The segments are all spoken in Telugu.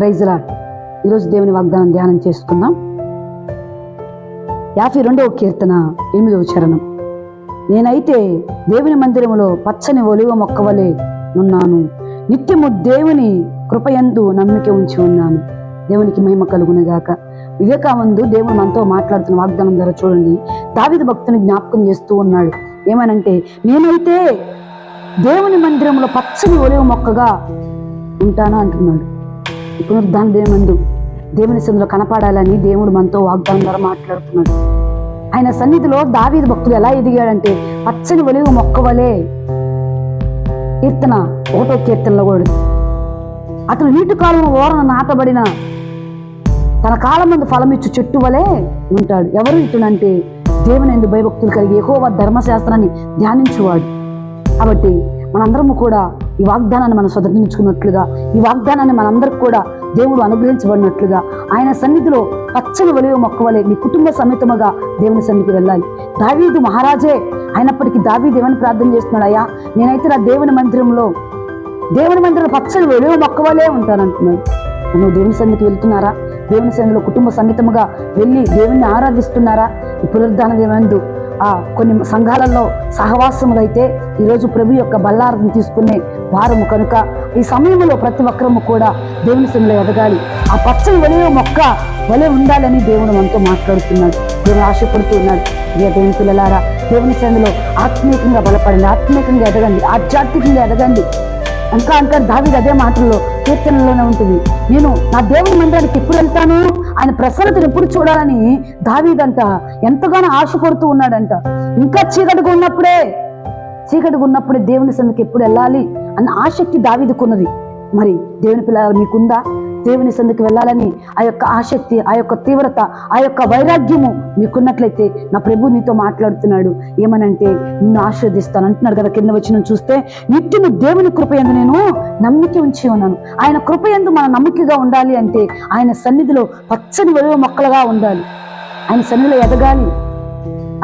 ప్రైజ్లా ఈరోజు దేవుని వాగ్దానం ధ్యానం చేసుకుందాం. యాభై రెండవ కీర్తన ఎనిమిదవ చరణం. నేనైతే దేవుని మందిరములో పచ్చని ఒలివ మొక్క వలె ఉన్నాను నిత్యము దేవుని కృపయందు నమ్మిక ఉంచి ఉన్నాను. దేవునికి మహిమ కలుగునగాక వివేకానందు దేవుడు మనతో మాట్లాడుతున్న వాగ్దానం ద్వారా చూడండి. దావిద భక్తుని జ్ఞాపకం చేస్తూ ఉన్నాడు. ఏమనంటే నేనైతే దేవుని మందిరంలో పచ్చని ఒలివ మొక్కగా ఉంటాను అంటున్నాడు. పునరుద్ధాన దేవునందు. దేవుని సందులో కనపడాలని దేవుడు మనతో వాగ్దానం ద్వారా మాట్లాడుతున్నాడు. ఆయన సన్నిధిలో దావీది భక్తులు ఎలా ఎదిగాడంటే పచ్చని ఒలివ మొక్క వలె కీర్తన ఒకటో కీర్తనలో కూడా. అతను నీటి కాలం ఓరన నాటబడిన తన కాలం ముందు ఫలమిచ్చు చెట్టు వలె ఉంటాడు. ఎవరు ఇతనంటే దేవుని ఎందు భయభక్తులు కలిగి ఎక్కువ ధర్మశాస్త్రాన్ని ధ్యానించేవాడు. కాబట్టి మనందరము కూడా ఈ వాగ్దానాన్ని మనం స్వతంత్రించుకున్నట్లుగా ఈ వాగ్దానాన్ని మనందరికి కూడా దేవుడు అనుగ్రహించబడినట్లుగా ఆయన సన్నిధిలో పచ్చని వలయ మొక్కవలే మీ నీ కుటుంబ సమేతముగా దేవుని సన్నిధికి వెళ్ళాలి. దావీదు మహారాజే అయినప్పటికీ దావీదు ఏమని ప్రార్థన చేస్తున్నాడు? అయ్యా నేనైతే నా దేవుని మందిరంలో దేవుని మందిరం పచ్చని వలయ మొక్కవలే వలె నువ్వు దేవుని సన్నిధికి వెళ్తున్నారా? దేవుని సన్నిధిలో కుటుంబ సమేతముగా వెళ్ళి దేవుని ఆరాధిస్తున్నారా? ఈ పునరుద్ధాన దేవందు ఆ కొన్ని సంఘాలలో సహవాసములైతే ఈరోజు ప్రభు యొక్క బల్లార్థం తీసుకునే వారము కనుక ఈ సమయంలో ప్రతి ఒక్కరము కూడా దేవుని సన్నిధిలో ఎదగాలి. ఆ పచ్చని వలయ మొక్క వలె ఉండాలని దేవుడు మనతో మాట్లాడుతున్నాడు. దేవుడు ఆశపడుతూ ఉన్నాడు. ఇక దేవుని పిల్లలారా దేవుని సన్నిధిలో ఆత్మీయంగా బలపడండి ఆత్మీయంగా ఎదగండి ఆధ్యాత్మికంగా ఎదగండి. ఇంకా అంటారు దావిది అదే మాటల్లో కీర్తనలోనే ఉంటుంది. నేను నా దేవుని మందిరానికి ఎప్పుడు వెళ్తాను? ఆయన ప్రసన్నతను ఎప్పుడు చూడాలని దావీదంట ఎంతగానో ఆశపడుతూ ఉన్నాడంట. ఇంకా చీకటిగా ఉన్నప్పుడే చీకటిగా ఉన్నప్పుడే దేవుని సందికి ఎప్పుడు వెళ్ళాలి అన్న ఆసక్తి దావిదుకున్నది. మరి దేవుని పిల్ల మీకుందా? దేవుని సందికి వెళ్ళాలని ఆ యొక్క ఆసక్తి ఆ యొక్క తీవ్రత ఆ యొక్క వైరాగ్యము మీకున్నట్లయితే నా ప్రభు నీతో మాట్లాడుతున్నాడు. ఏమనంటే నిన్ను ఆశీర్దిస్తాను అంటున్నాడు కదా కింద వచ్చిన చూస్తే. నిత్యము దేవుని కృప ఎందు నేను నమ్మిక ఉంచి ఉన్నాను. ఆయన కృప ఎందు మన నమ్మికగా ఉండాలి అంటే ఆయన సన్నిధిలో పచ్చని ఒలివ మొక్కలుగా ఉండాలి. ఆయన సన్నిధిలో ఎదగాలి.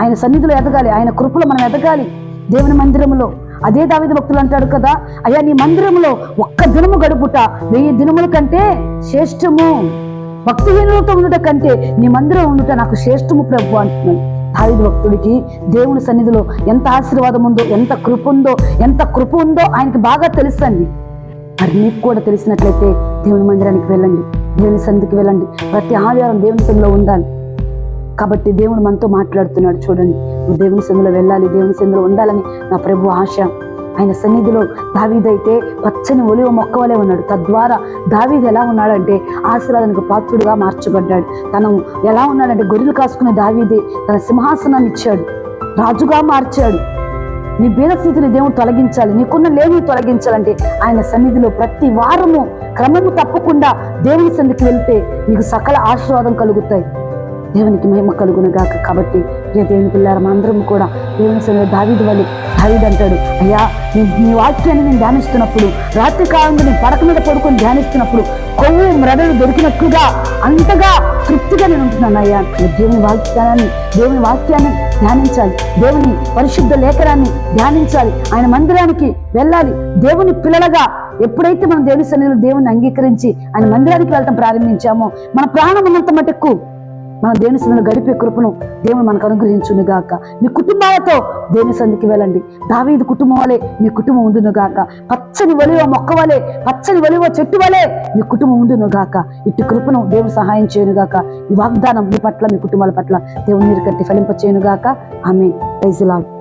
ఆయన సన్నిధిలో ఎదగాలి. ఆయన కృపలో మనం ఎదగాలి. దేవుని మందిరములో. అదే దావిద భక్తులు అంటాడు కదా అయ్యా నీ మందిరములో ఒక్క దినము గడుపుట వెయ్యి దినముల కంటే శ్రేష్టము. భక్తిహీనులతో ఉండట కంటే నీ మందిరం ఉండుట నాకు శ్రేష్టము ప్రభు అంటున్నాను దావిద భక్తుడికి దేవుని సన్నిధిలో ఎంత ఆశీర్వాదం ఉందో ఎంత కృప ఉందో ఎంత కృప ఉందో ఆయనకి బాగా తెలుసండి. మరి నీకు కూడా తెలిసినట్లయితే దేవుని మందిరానికి వెళ్ళండి దేవుని సన్నిధికి వెళ్ళండి. ప్రతి ఆదివారం దేవుని సన్నిలో ఉండాలి. కాబట్టి దేవుడు మనతో మాట్లాడుతున్నాడు చూడండి. దేవుని సందులో వెళ్ళాలి దేవుని సందులో ఉండాలని నా ప్రభు ఆశ. ఆయన సన్నిధిలో దావీదైతే పచ్చని ఒలివ మొక్క వలె ఉన్నాడు. తద్వారా దావీద్ ఎలా ఉన్నాడంటే ఆశీర్వాదానికి పాత్రుడుగా మార్చబడ్డాడు. తను ఎలా ఉన్నాడంటే గొర్రెలు కాసుకునే దావీదే తన సింహాసనాన్ని ఇచ్చాడు. రాజుగా మార్చాడు. నీ బీదస్థితిని దేవుడు తొలగించాలి నీకున్న లేని తొలగించాలంటే ఆయన సన్నిధిలో ప్రతి వారము క్రమము తప్పకుండా దేవుని సన్నిధికి వెళ్తే నీకు సకల ఆశీర్వాదం కలుగుతాయి. దేవునికి మహిమ కలుగును గాక. కాబట్టి ప్రియ దేవుని పిల్లారు? అందరం కూడా దేవుని సన్నిధిలో దావిది వలి దావిది అంటాడు. అయ్యా నీ నీ వాక్యాన్ని నేను ధ్యానిస్తున్నప్పుడు రాత్రి కాలంలో నేను పడక మీద పడుకొని ధ్యానిస్తున్నప్పుడు కొవ్వు మ్రదలు దొరికినట్లుగా అంతగా తృప్తిగా నేను ఉంటున్నాను అయ్యా. దేవుని వాక్యాన్ని దేవుని వాక్యాన్ని ధ్యానించాలి. దేవుని పరిశుద్ధ లేఖనాన్ని ధ్యానించాలి. ఆయన మందిరానికి వెళ్ళాలి. దేవుని పిల్లలుగా ఎప్పుడైతే మనం దేవుని సన్నిధిలో దేవుని అంగీకరించి ఆయన మందిరానికి వెళ్ళటం ప్రారంభించామో మన ప్రాణం ఉన్నంత మటుకు మన దేవుని గడిపే కృపను దేవుడు మనకు అనుగ్రహించును గాక. మీ కుటుంబాలతో దేవుని సన్నిధికి వెళ్ళండి. దావీదు కుటుంబం వలె మీ కుటుంబం ఉండును గాక. పచ్చని ఒలివ మొక్క వలె పచ్చని ఒలివ చెట్టు వలె మీ కుటుంబం ఉండును గాక. ఇటు కృపను దేవుడు సహాయం చేయను గాక. ఈ వాగ్దానం మీ పట్ల మీ కుటుంబాల పట్ల దేవుని మీరు కట్టి ఫలింప చేయను గాక. ఆమె ప్రైజ్ లాడ్